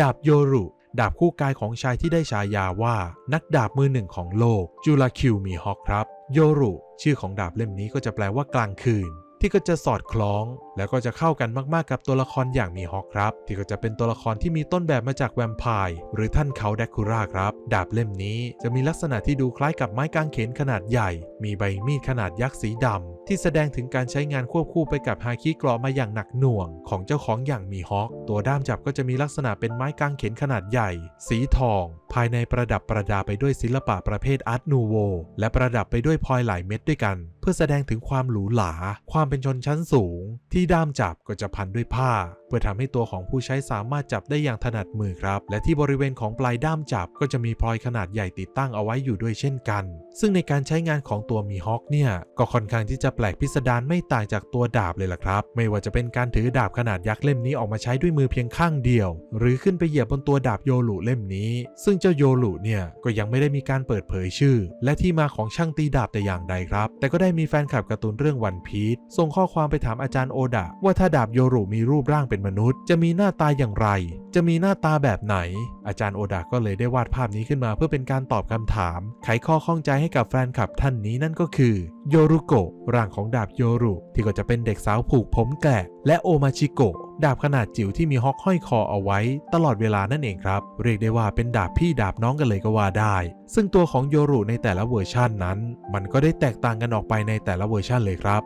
ดาบโยรุ ดาบคู่กายของชายที่ได้ฉายาว่า นักดาบมือหนึ่งของโลกจูราคิวมีฮอกครับ โยรุ ชื่อของดาบเล่มนี้ก็จะแปลว่ากลางคืน ที่ก็จะสอดคล้อง แล้วก็จะเข้ากันมากๆกับตัวละครอย่างมีฮอกครับ ที่ก็จะเป็นตัวละครที่มีต้นแบบมาจากแวมไพร์หรือท่านเขาแดกคูราครับ ดาบเล่มนี้จะมีลักษณะที่ดูคล้ายกับไม้กางเขนขนาดใหญ่ มีใบมีดขนาดยักษ์สีดำที่แสดงถึงการใช้งานควบคู่ไปกับฮาคิกรอมาอย่างหนักหน่วง ของเจ้าของอย่างมีฮอก ตัวด้ามจับก็จะมีลักษณะเป็นไม้กางเขนขนาดใหญ่ สีทอง ภายในประดับประดาไปด้วยศิลปะประเภทอาร์ตนูโวและประดับไปด้วยพลอยหลายเม็ดด้วยกัน เพื่อแสดงถึงความหรูหราความเป็นชนชั้นสูง ที่ด้ามจับก็จะพันด้วยผ้า พื่อทำให้ตัวของผู้ใช้สามารถจับได้อย่างถนัดมือครับ และที่บริเวณของปลายด้ามจับก็จะมีพลอยขนาดใหญ่ติดตั้งเอาไว้อยู่ด้วยเช่นกัน ซึ่งในการใช้งานของตัวมีฮอคเนี่ย ก็ค่อนข้างที่จะแปลกพิสดารไม่ต่างจากตัวดาบเลยล่ะครับ ไม่ว่าจะเป็นการถือดาบขนาดยักษ์เล่มนี้ออกมาใช้ด้วยมือเพียงข้างเดียว หรือขึ้นไปเหยียบบนตัวดาบโยลุเล่มนี้ ซึ่งเจ้าโยลุเนี่ยก็ยังไม่ได้มีการเปิดเผยชื่อ และที่มาของช่างตีดาบแต่อย่างใดครับ แต่ก็ได้มีแฟนคลับการ์ตูนเรื่องวันพีชส่งข้อความไปถามอาจารย์โอดะว่าถ้าดาบโยรุมีรูปร่างเป็นมนุษย์ จะมีหน้าตาอย่างไร จะมีหน้าตาแบบไหน อาจารย์โอดะก็เลยได้วาดภาพนี้ขึ้นมาเพื่อเป็นการตอบคำถาม ไขข้อข้องใจให้กับแฟนคลับท่านนี้นั่นก็คือโยรุโกะร่างของดาบโยรุที่ก็จะเป็นเด็กสาวผูกผมแกะ และโอมาชิโกะดาบขนาดจิ๋วที่มีฮอกห้อยคอเอาไว้ ตลอดเวลานั่นเองครับ เรียกได้ว่าเป็นดาบพี่ดาบน้องกันเลยก็ว่าได้ ซึ่งตัวของโยรุในแต่ละเวอร์ชันนั้น มันก็ได้แตกต่างกันออกไปในแต่ละเวอร์ชันเลยครับ